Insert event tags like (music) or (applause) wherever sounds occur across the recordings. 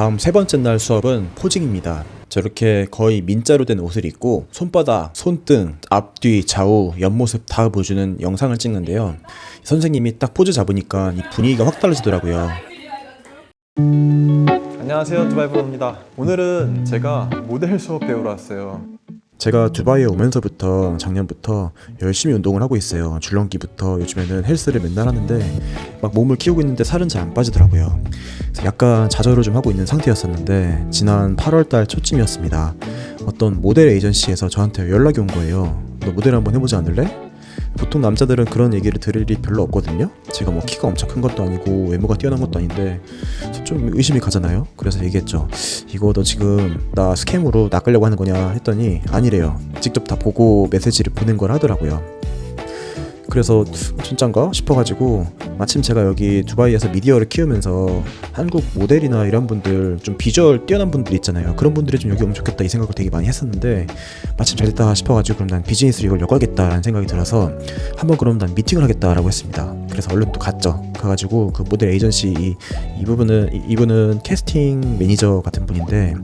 다음 세 번째 날 수업은 포징입니다. 저렇게 거의 민자로 된 옷을 입고 손바닥, 손등, 앞뒤, 좌우, 옆모습 다 보여주는 영상을 찍는데요. 선생님이 딱 포즈 잡으니까 이 분위기가 확 달라지더라고요. 안녕하세요 두바이브로입니다 오늘은 제가 모델 수업 배우러 왔어요 제가 두바이에 오면서부터 작년부터 열심히 운동을 하고 있어요. 줄넘기부터 요즘에는 헬스를 맨날 하는데 막 몸을 키우고 있는데 살은 잘 안 빠지더라고요. 약간 좌절을 좀 하고 있는 상태였었는데 지난 8월달 초쯤이었습니다. 어떤 모델 에이전시에서 저한테 연락이 온 거예요. 너 모델 한번 해보지 않을래? 보통 남자들은 그런 얘기를 들을 일이 별로 없거든요. 제가 뭐 키가 엄청 큰 것도 아니고 외모가 뛰어난 것도 아닌데 좀 의심이 가잖아요. 그래서 얘기했죠. 이거 너 지금 나 스캠으로 낚으려고 하는 거냐 했더니 아니래요. 직접 다 보고 메시지를 보낸 걸 하더라고요. 그래서 진짠가 싶어가지고 마침 제가 여기 두바이에서 미디어를 키우면서 한국 모델이나 이런 분들 좀 비주얼 뛰어난 분들 있잖아요. 그런 분들이 좀 여기 오면 좋겠다 이 생각을 되게 많이 했었는데 마침 잘 됐다 싶어가지고 그럼 난 비즈니스로 이걸 엮어야겠다라는 생각이 들어서 한번 그럼 난 미팅을 하겠다라고 했습니다. 그래서 얼른 또 갔죠. 가가지고 그 모델 에이전시 이, 이 부분은 이- 이분은 캐스팅 매니저 같은 분인데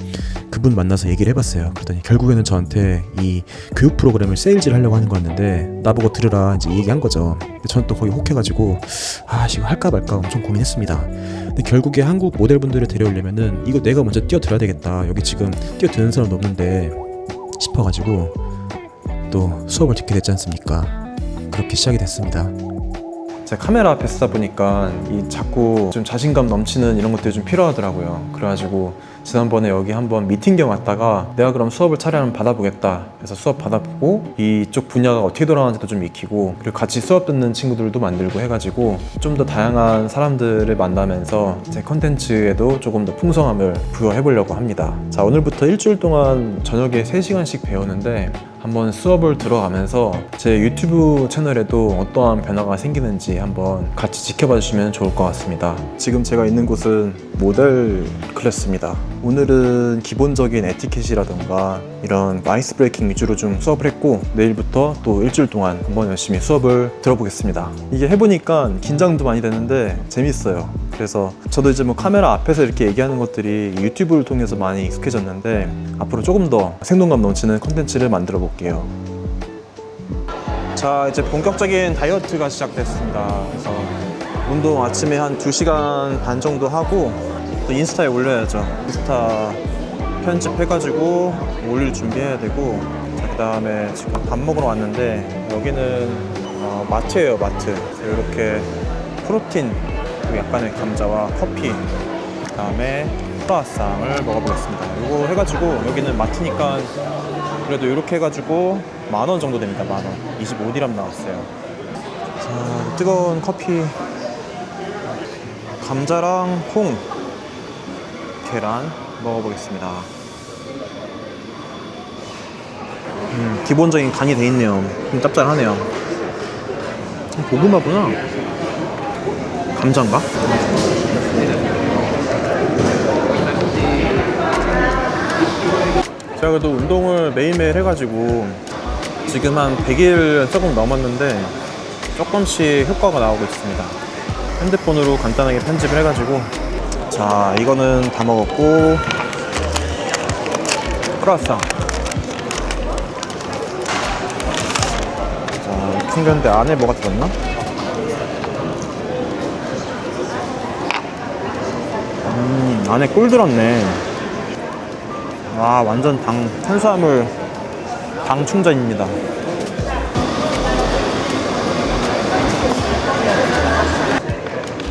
그분 만나서 얘기를 해봤어요 그랬더니 결국에는 저한테 이 교육 프로그램을 세일즈를 하려고 하는 거였는데 나보고 들으라 이제 얘기한 거죠. 저는 또 거기 혹해가지고 아 이거 할까 말까 엄청 고민했습니다. 근데 결국에 한국 모델분들을 데려오려면은 이거 내가 먼저 뛰어들어야 되겠다. 여기 지금 뛰어드는 사람도 없는데 싶어가지고 또 수업을 듣게 됐지 않습니까? 그렇게 시작이 됐습니다. 제가 카메라 앞에 서다 보니까 이 자꾸 좀 자신감 넘치는 이런 것들이 좀 필요하더라고요 그래가지고 지난번에 여기 한번 미팅 겸 왔다가 내가 그럼 수업을 차례 한번 받아보겠다. 그래서 수업 받아보고 이쪽 분야가 어떻게 돌아가는지도 좀 익히고 그리고 같이 수업 듣는 친구들도 만들고 해가지고 좀 더 다양한 사람들을 만나면서 제 컨텐츠에도 조금 더 풍성함을 부여해 보려고 합니다. 자 오늘부터 일주일 동안 저녁에 3시간씩 배우는데 한번 수업을 들어가면서 제 유튜브 채널에도 어떠한 변화가 생기는지 한번 같이 지켜봐 주시면 좋을 것 같습니다. 지금 제가 있는 곳은 모델 클래스입니다. 오늘은 기본적인 에티켓이라던가 이런 아이스 브레이킹 위주로 좀 수업을 했고 내일부터 또 일주일 동안 한번 열심히 수업을 들어보겠습니다. 이게 해보니까 긴장도 많이 되는데 재밌어요. 그래서 저도 이제 뭐 카메라 앞에서 이렇게 얘기하는 것들이 유튜브를 통해서 많이 익숙해졌는데 앞으로 조금 더 생동감 넘치는 콘텐츠를 만들어 볼게요. 자, 이제 본격적인 다이어트가 시작됐습니다. 그래서 운동 아침에 한 2시간 반 정도 하고 또 인스타에 올려야죠. 인스타 편집해가지고 올릴 준비해야 되고 그 다음에 지금 밥 먹으러 왔는데 여기는 어, 마트예요 마트 이렇게 프로틴 약간의 감자와 커피 그 다음에 크로아상을 먹어보겠습니다 이거 해가지고 여기는 마트니까 그래도 이렇게 해가지고 만 원 정도 됩니다 만 원 25디람 나왔어요 자 뜨거운 커피 감자랑 콩 계란 먹어보겠습니다 음, 기본적인 간이 돼 있네요. 좀 짭짤하네요. 고구마구나. 감자인가? 제가 그래도 운동을 매일매일 해가지고 지금 한 100일 조금 넘었는데 조금씩 효과가 나오고 있습니다. 핸드폰으로 간단하게 편집을 해가지고 자 이거는 다 먹었고 크로아상 자, 챙겼는데 안에 뭐가 들었나? 안에 꿀 들었네. 와, 완전 당, 탄수화물 당 충전입니다.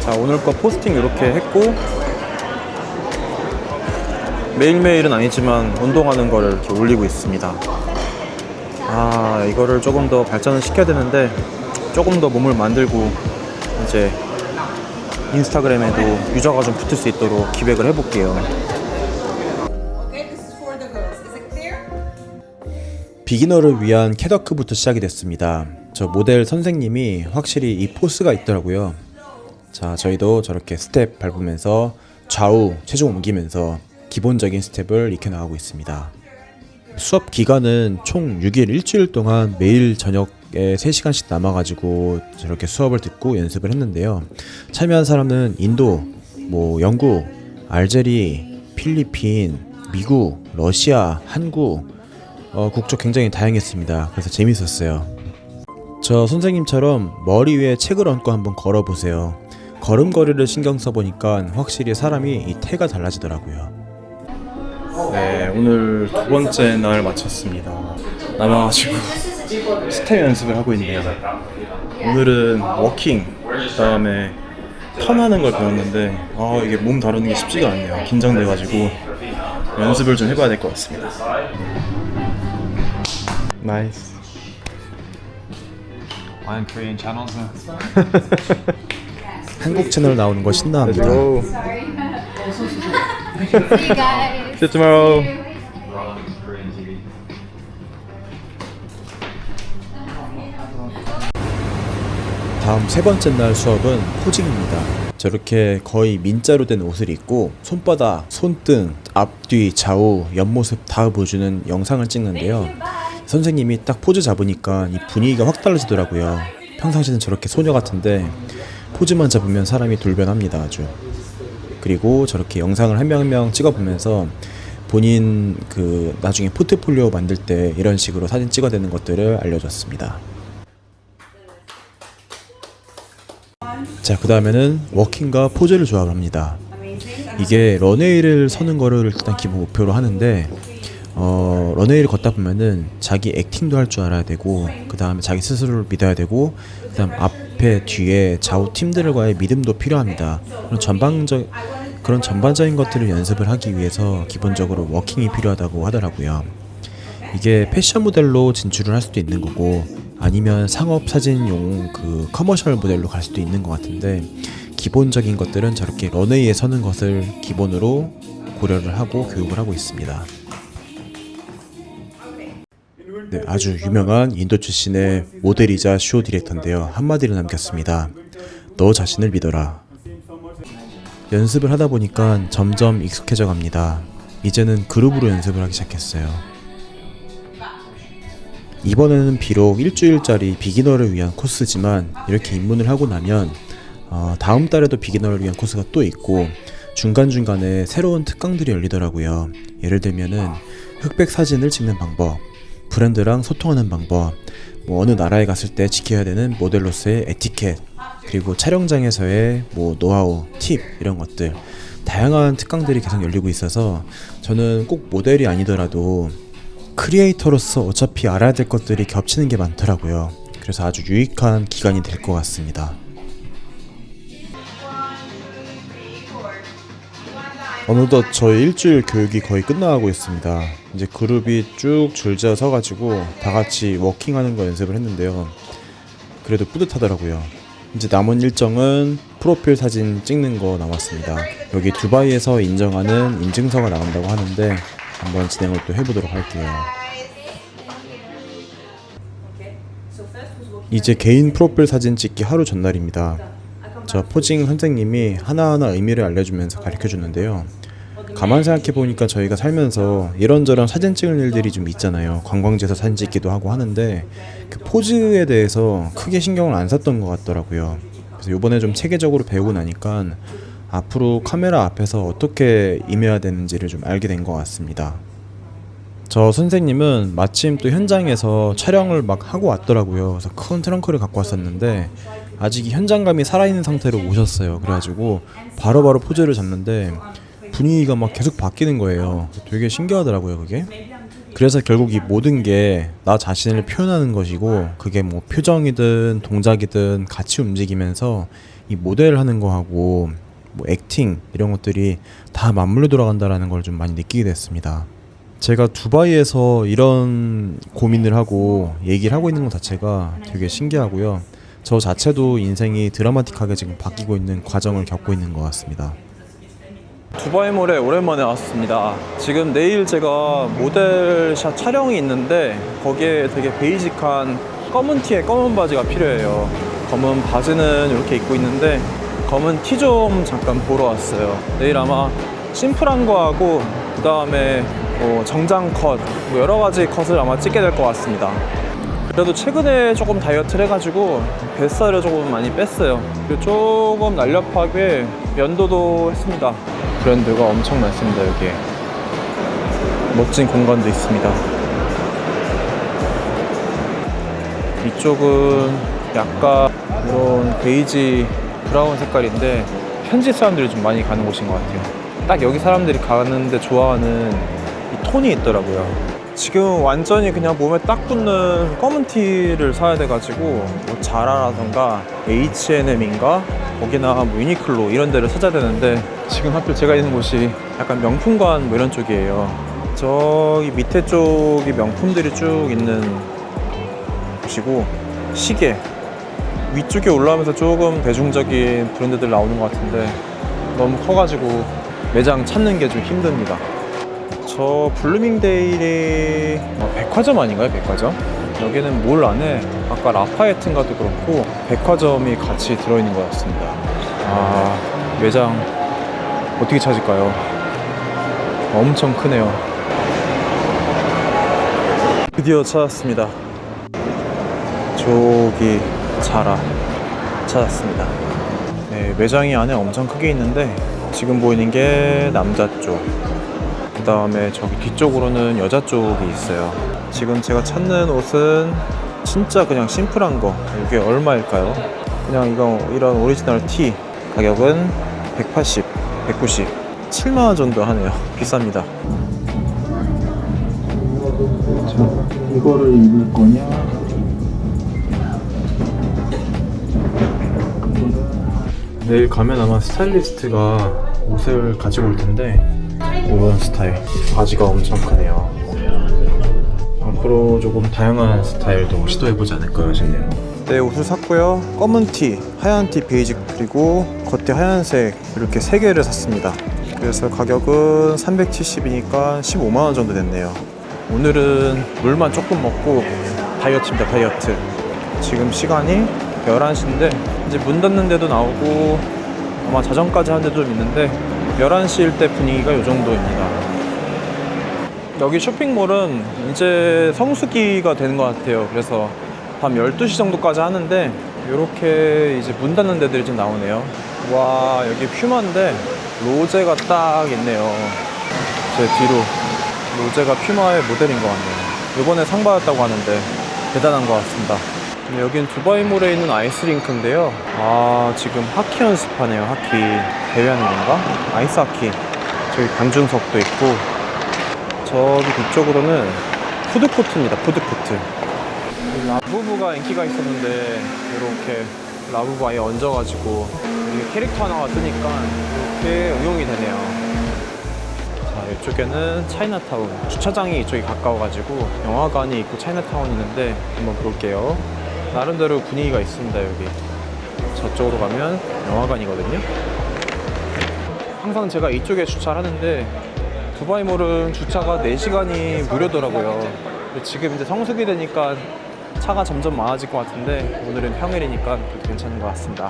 자, 오늘 거 포스팅 이렇게 했고, 매일매일은 아니지만 운동하는 거를 이렇게 올리고 있습니다. 아 이거를 조금 더 발전을 시켜야 되는데 조금 더 몸을 만들고 이제 인스타그램에도 유저가 좀 붙을 수 있도록 기획을 해볼게요. Okay, this is for the girls. Is it clear? 비기너를 위한 캐더크부터 시작이 됐습니다. 저 모델 선생님이 확실히 이 포스가 있더라고요. 자, 저희도 저렇게 스텝 밟으면서 좌우 체중 옮기면서 기본적인 스텝을 익혀 나가고 있습니다. 수업 기간은 총 6일 일주일 동안 매일 저녁 에 3시간씩 남아가지고 저렇게 수업을 듣고 연습을 했는데요. 참여한 사람은 인도, 뭐 영국, 알제리, 필리핀, 미국, 러시아, 한국 어, 국적 굉장히 다양했습니다. 그래서 재밌었어요. 저 선생님처럼 머리 위에 책을 얹고 한번 걸어보세요. 걸음걸이를 신경 써보니까 확실히 사람이 이 태가 달라지더라고요. 네, 오늘 두 번째 날 마쳤습니다. 남아가지고 스텝 연습을 하고 있네요. 오늘은 워킹, 그 다음에 턴하는 걸 배웠는데 아 이게 몸 다루는 게 쉽지가 않네요. 긴장돼가지고 연습을 좀 해봐야 될 것 같습니다. 나이스. One Korean channels. (laughs) 한국 채널 나오는 거 신나합니다. go. See you guys. See you tomorrow. 다음 세 번째 날 수업은 포징입니다. 저렇게 거의 민자로 된 옷을 입고 손바닥, 손등, 앞뒤, 좌우, 옆모습 다 보여주는 영상을 찍는데요. 선생님이 딱 포즈 잡으니까 이 분위기가 확 달라지더라고요. 평상시는 저렇게 소녀 같은데 포즈만 잡으면 사람이 돌변합니다 아주. 그리고 저렇게 영상을 한 명 한 명 찍어보면서 본인 그 나중에 포트폴리오 만들 때 이런 식으로 사진 찍어대는 것들을 알려줬습니다. 자, 그 다음에는 워킹과 포즈를 조합을 합니다. 이게 런웨이를 서는 거를 일단 기본 목표로 하는데, 어, 런웨이를 걷다 보면은 자기 액팅도 할 줄 알아야 되고, 그 다음에 자기 스스로를 믿어야 되고, 그 다음 앞에, 뒤에, 좌우 팀들과의 믿음도 필요합니다. 그런 전방적, 그런 전반적인 것들을 연습을 하기 위해서 기본적으로 워킹이 필요하다고 하더라고요. 이게 패션 모델로 진출을 할 수도 있는 거고 아니면 상업 사진용 그 커머셜 모델로 갈 수도 있는 것 같은데 기본적인 것들은 저렇게 런웨이에 서는 것을 기본으로 고려를 하고 교육을 하고 있습니다. 네, 아주 유명한 인도 출신의 모델이자 쇼 디렉터인데요. 한마디를 남겼습니다. 너 자신을 믿어라. 연습을 하다 보니까 점점 익숙해져 갑니다. 이제는 그룹으로 연습을 하기 시작했어요. 이번에는 비록 일주일짜리 비기너를 위한 코스지만 이렇게 입문을 하고 나면 어, 다음 달에도 비기너를 위한 코스가 또 있고 중간중간에 새로운 특강들이 열리더라고요. 예를 들면은 흑백 사진을 찍는 방법, 브랜드랑 소통하는 방법, 뭐 어느 나라에 갔을 때 지켜야 되는 모델로서의 에티켓, 그리고 촬영장에서의 뭐 노하우, 팁 이런 것들 다양한 특강들이 계속 열리고 있어서 저는 꼭 모델이 아니더라도 크리에이터로서 어차피 알아야 될 것들이 겹치는 게 많더라고요. 그래서 아주 유익한 기간이 될 것 같습니다. 어느덧 저희 일주일 교육이 거의 끝나가고 있습니다. 이제 그룹이 쭉 줄지어 서가지고 다 같이 워킹하는 거 연습을 했는데요. 그래도 뿌듯하더라고요. 이제 남은 일정은 프로필 사진 찍는 거 남았습니다. 여기 두바이에서 인정하는 인증서가 나온다고 하는데 한번 진행을 또 해보도록 할게요. 이제 개인 프로필 사진 찍기 하루 전날입니다. 저 포징 선생님이 하나하나 의미를 알려주면서 가르쳐 주는데요. 가만 생각해 보니까 저희가 살면서 이런저런 사진 찍을 일들이 좀 있잖아요. 관광지에서 사진 찍기도 하고 하는데 그 포즈에 대해서 크게 신경을 안 썼던 것 같더라고요. 그래서 이번에 좀 체계적으로 배우고 나니까 앞으로 카메라 앞에서 어떻게 임해야 되는지를 좀 알게 된 것 같습니다. 저 선생님은 마침 또 현장에서 촬영을 막 하고 왔더라고요. 그래서 큰 트렁크를 갖고 왔었는데 아직 이 현장감이 살아있는 상태로 오셨어요. 그래가지고 바로 바로 포즈를 잡는데 분위기가 막 계속 바뀌는 거예요. 되게 신기하더라고요, 그게. 그래서 결국 이 모든 게 나 자신을 표현하는 것이고 그게 뭐 표정이든 동작이든 같이 움직이면서 이 모델 하는 거하고 뭐 액팅 이런 것들이 다 맞물려 돌아간다라는 걸 좀 많이 느끼게 됐습니다. 제가 두바이에서 이런 고민을 하고 얘기를 하고 있는 것 자체가 되게 신기하고요. 저 자체도 인생이 드라마틱하게 지금 바뀌고 있는 과정을 겪고 있는 것 같습니다. 두바이몰에 오랜만에 왔습니다. 지금 내일 제가 모델샷 촬영이 있는데 거기에 되게 베이직한 검은 티에 검은 바지가 필요해요. 검은 바지는 이렇게 입고 있는데 검은 티 좀 잠깐 보러 왔어요. 내일 아마 심플한 거 하고 그 다음에 뭐 정장 컷, 뭐 여러 가지 컷을 아마 찍게 될 것 같습니다. 그래도 최근에 조금 다이어트를 해가지고 뱃살을 조금 많이 뺐어요. 그리고 조금 날렵하게 면도도 했습니다. 브랜드가 엄청 많습니다 여기에 멋진 공간도 있습니다 이쪽은 약간 이런 베이지 브라운 색깔인데 현지 사람들이 좀 많이 가는 곳인 것 같아요. 딱 여기 사람들이 가는데 좋아하는 이 톤이 있더라고요. 지금 완전히 그냥 몸에 딱 붙는 검은 티를 사야 돼가지고 뭐 자라라던가 H&M인가? 거기나 뭐 유니클로 이런 데를 찾아야 되는데 지금 하필 제가 있는 곳이 약간 명품관 뭐 이런 쪽이에요. 저기 밑에 쪽이 명품들이 쭉 있는 곳이고 시계 위쪽에 올라오면서 조금 대중적인 브랜드들 나오는 것 같은데 너무 커가지고 매장 찾는 게 좀 힘듭니다 저 블루밍데일이 어, 백화점 아닌가요? 백화점? 여기는 몰 안에 아까 라파에트인가도 그렇고 백화점이 같이 들어있는 것 같습니다. 아 매장 어떻게 찾을까요? 엄청 크네요. 드디어 찾았습니다. 저기 자라 찾았습니다. 네, 매장이 안에 엄청 크게 있는데 지금 보이는 게 남자 쪽. 그 다음에 저기 뒤쪽으로는 여자 쪽이 있어요. 지금 제가 찾는 옷은 진짜 그냥 심플한 거. 이게 얼마일까요? 그냥 이거 이런 오리지널 티 가격은 180, 190, 7만 원 정도 하네요. (laughs) 비쌉니다. 이거를 입을 거냐? 내일 가면 아마 스타일리스트가 옷을 가지고 올 텐데 이런 스타일. 바지가 엄청 크네요. 앞으로 조금 다양한 스타일도 시도해보지 않을까 싶네요 네 옷을 샀고요. 검은 티, 하얀 티, 베이직 그리고 겉에 하얀색 이렇게 세 개를 샀습니다. 그래서 가격은 370이니까 15만원 정도 됐네요. 오늘은 물만 조금 먹고 다이어트입니다 다이어트. 지금 시간이 11시인데 이제 문 닫는 데도 나오고 아마 자정까지 하는 데도 좀 있는데 11시일 때 분위기가 이 정도입니다. 여기 쇼핑몰은 이제 성수기가 되는 것 같아요. 그래서 밤 12시 정도까지 하는데 이렇게 이제 문 닫는 데들이 좀 나오네요. 와 여기 퓨마인데 로제가 딱 있네요. 제 뒤로 로제가 퓨마의 모델인 것 같네요. 이번에 상 받았다고 하는데 대단한 것 같습니다 여긴 두바이몰에 있는 아이스링크인데요. 아 지금 하키 연습하네요 하키. 대회하는 건가? 아이스 하키. 저기 관중석도 있고 저기 뒤쪽으로는 푸드코트입니다 푸드코트. 라부부가 인기가 있었는데 이렇게 라부부 아예 얹어가지고 이게 캐릭터 하나가 뜨니까 이렇게 응용이 되네요. 자 이쪽에는 차이나타운. 주차장이 이쪽이 가까워가지고 영화관이 있고 차이나타운이 있는데 한번 볼게요 나름대로 분위기가 있습니다 여기. 저쪽으로 가면 영화관이거든요. 항상 제가 이쪽에 주차를 하는데 두바이몰은 주차가 4시간이 무료더라고요. 지금 이제 성수기 되니까 차가 점점 많아질 것 같은데 오늘은 평일이니까 괜찮은 것 같습니다.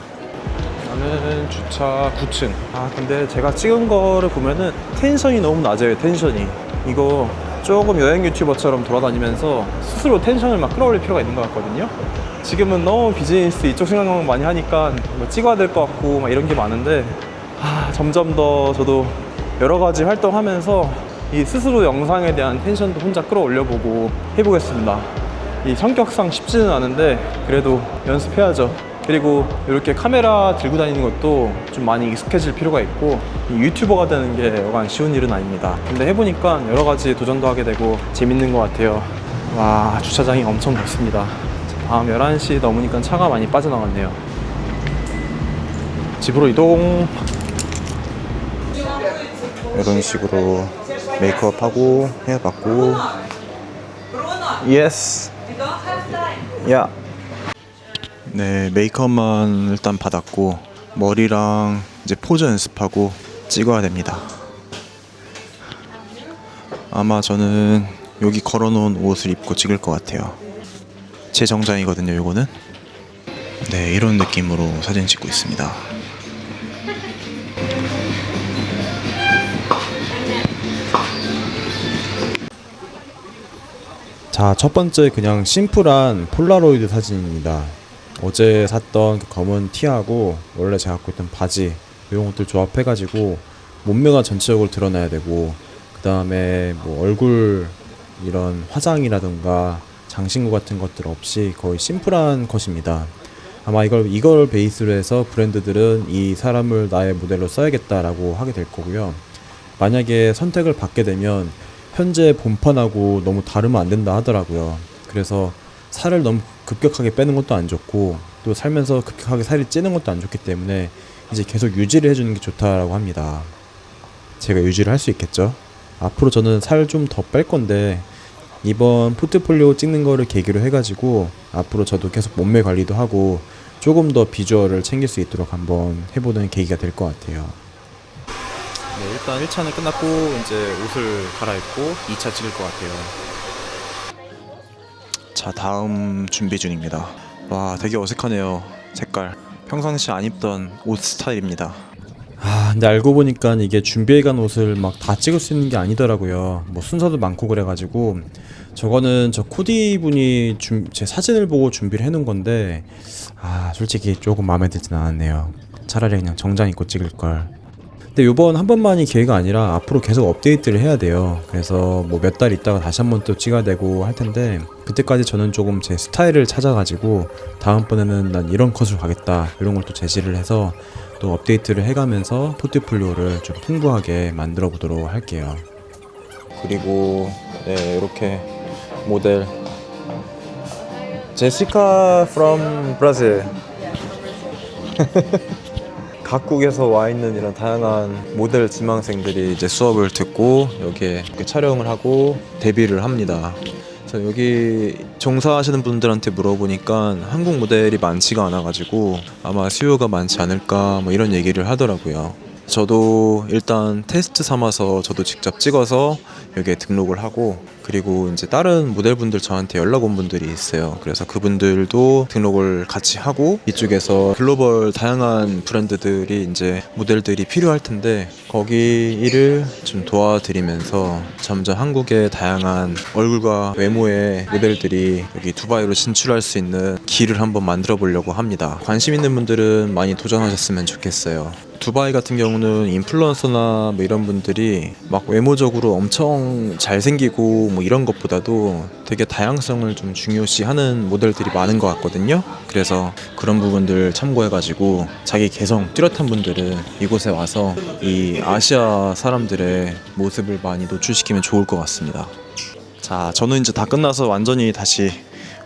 나는 주차 9층. 아 근데 제가 찍은 거를 보면은 텐션이 너무 낮아요 텐션이. 이거 조금 여행 유튜버처럼 돌아다니면서 스스로 텐션을 막 끌어올릴 필요가 있는 것 같거든요. 지금은 너무 비즈니스 이쪽 생각만 많이 하니까 뭐 찍어야 될 것 같고 막 이런 게 많은데 아, 점점 더 저도 여러 가지 활동하면서 이 스스로 영상에 대한 텐션도 혼자 끌어올려보고 해보겠습니다. 이 성격상 쉽지는 않은데 그래도 연습해야죠 그리고 이렇게 카메라 들고 다니는 것도 좀 많이 익숙해질 필요가 있고 이 유튜버가 되는 게 여간 쉬운 일은 아닙니다. 근데 해보니까 여러 가지 도전도 하게 되고 재밌는 것 같아요. 와 주차장이 엄청 넓습니다. 밤 11시 넘으니까 차가 많이 빠져나갔네요. 집으로 이동. 이런 식으로 메이크업하고 헤어 받고 예스 야 네, 메이크업만 일단 받았고 머리랑 이제 포즈 연습하고 찍어야 됩니다. 아마 저는 여기 걸어놓은 옷을 입고 찍을 것 같아요. 제 정장이거든요, 요거는. 네, 이런 느낌으로 사진 찍고 있습니다. 자, 첫 번째 그냥 심플한 폴라로이드 사진입니다. 어제 샀던 그 검은 티하고 원래 제가 갖고 있던 바지 이런 것들 조합해가지고 몸매가 전체적으로 드러나야 되고 그 다음에 뭐 얼굴 이런 화장이라든가 장신구 같은 것들 없이 거의 심플한 컷입니다. 아마 이걸 이걸 베이스로 해서 브랜드들은 이 사람을 나의 모델로 써야겠다라고 하게 될 거고요. 만약에 선택을 받게 되면 현재 본판하고 너무 다르면 안 된다 하더라고요. 그래서 살을 너무 급격하게 빼는 것도 안 좋고 또 살면서 급격하게 살이 찌는 것도 안 좋기 때문에 이제 계속 유지를 해주는 게 좋다라고 합니다. 제가 유지를 할 수 있겠죠. 앞으로 저는 살 좀 더 뺄 건데 이번 포트폴리오 찍는 거를 계기로 해가지고 앞으로 저도 계속 몸매 관리도 하고 조금 더 비주얼을 챙길 수 있도록 한번 해보는 계기가 될 것 같아요. 네, 일단 1차는 끝났고 이제 옷을 갈아입고 2차 찍을 것 같아요. 자, 다음 준비 중입니다. 와, 되게 어색하네요. 색깔. 평상시 안 입던 옷 스타일입니다. 아, 근데 알고 보니까 이게 준비해간 옷을 막 다 찍을 수 있는 게 아니더라고요. 뭐 순서도 많고 그래가지고 저거는 저 코디 분이 준- 제 사진을 보고 준비를 해놓은 건데 아, 솔직히 조금 마음에 들진 않았네요. 차라리 그냥 정장 입고 찍을 걸. 근데 요번 한 번만이 기회가 아니라 앞으로 계속 업데이트를 해야 돼요. 그래서 뭐 몇 달 있다가 다시 한 번 또 찍어야 되고 할 텐데 그때까지 저는 조금 제 스타일을 찾아가지고 다음번에는 난 이런 컷을 가겠다 이런 걸 또 제시를 해서 또 업데이트를 해가면서 포트폴리오를 좀 풍부하게 만들어 보도록 할게요. 그리고 네 이렇게 모델 제시카 from 브라질 (laughs) 각국에서 와 있는 이런 다양한 모델 지망생들이 이제 수업을 듣고 여기에 촬영을 하고 데뷔를 합니다. 그래서 여기 종사하시는 분들한테 물어보니까 한국 모델이 많지가 않아가지고 아마 수요가 많지 않을까 뭐 이런 얘기를 하더라고요. 저도 일단 테스트 삼아서 저도 직접 찍어서 여기에 등록을 하고 그리고 이제 다른 모델분들 저한테 연락 온 분들이 있어요. 그래서 그분들도 등록을 같이 하고 이쪽에서 글로벌 다양한 브랜드들이 이제 모델들이 필요할 텐데 거기 일을 좀 도와드리면서 점점 한국의 다양한 얼굴과 외모의 모델들이 여기 두바이로 진출할 수 있는 길을 한번 만들어 보려고 합니다. 관심 있는 분들은 많이 도전하셨으면 좋겠어요. 두바이 같은 경우는 인플루언서나 뭐 이런 분들이 막 외모적으로 엄청 잘생기고 뭐 이런 것보다도 되게 다양성을 좀 중요시하는 모델들이 많은 것 같거든요. 그래서 그런 부분들 참고해가지고 자기 개성 뚜렷한 분들은 이곳에 와서 이 아시아 사람들의 모습을 많이 노출시키면 좋을 것 같습니다. 자, 저는 이제 다 끝나서 완전히 다시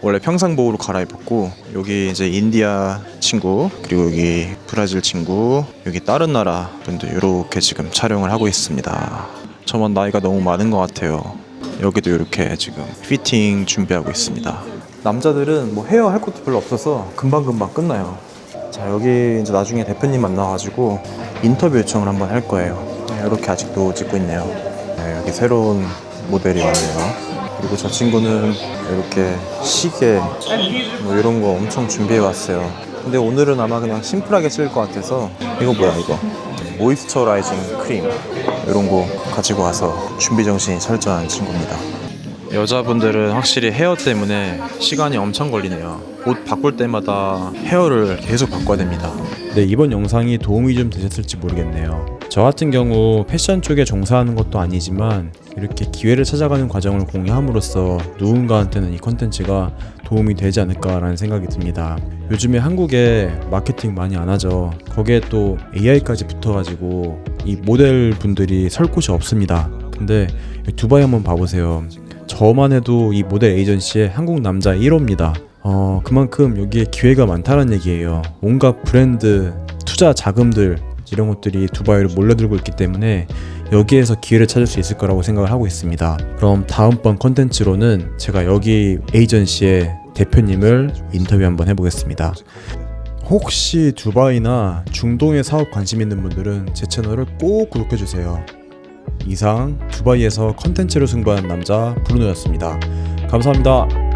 원래 평상복으로 갈아입었고 여기 이제 인디아 친구 그리고 여기 브라질 친구 여기 다른 나라 분들 이렇게 지금 촬영을 하고 있습니다. 저만 나이가 너무 많은 것 같아요. 여기도 이렇게 지금 피팅 준비하고 있습니다. 남자들은 뭐 헤어 할 것도 별로 없어서 금방금방 끝나요. 자 여기 이제 나중에 대표님 만나가지고 인터뷰 요청을 한번 할 거예요. 네, 이렇게 아직도 찍고 있네요. 네, 여기 새로운 모델이 왔네요. 그리고 저 친구는 이렇게 시계 뭐 이런 거 엄청 준비해 왔어요. 근데 오늘은 아마 그냥 심플하게 찍을 것 같아서 이거 뭐야 이거 모이스처라이징 크림 이런 거 가지고 와서 준비 정신이 철저한 친구입니다. 여자분들은 확실히 헤어 때문에 시간이 엄청 걸리네요. 옷 바꿀 때마다 헤어를 계속 바꿔야 됩니다. 네, 이번 영상이 도움이 좀 되셨을지 모르겠네요. 저 같은 경우 패션 쪽에 종사하는 것도 아니지만 이렇게 기회를 찾아가는 과정을 공유함으로써 누군가한테는 이 컨텐츠가 도움이 되지 않을까라는 생각이 듭니다. 요즘에 한국에 마케팅 많이 안 하죠. 거기에 또 AI까지 붙어가지고 이 모델 분들이 설 곳이 없습니다. 근데 두바이 한번 봐보세요. 저만 해도 이 모델 에이전시의 한국 남자 1호입니다. 어, 그만큼 여기에 기회가 많다는 얘기예요. 온갖 브랜드, 투자 자금들 이런 것들이 두바이로 몰려들고 있기 때문에 여기에서 기회를 찾을 수 있을 거라고 생각을 하고 있습니다. 그럼 다음번 컨텐츠로는 제가 여기 에이전시의 대표님을 인터뷰 한번 해보겠습니다. 혹시 두바이나 중동에 사업 관심 있는 분들은 제 채널을 꼭 구독해 주세요. 이상 두바이에서 컨텐츠를 승부하는 남자 브루노였습니다. 감사합니다.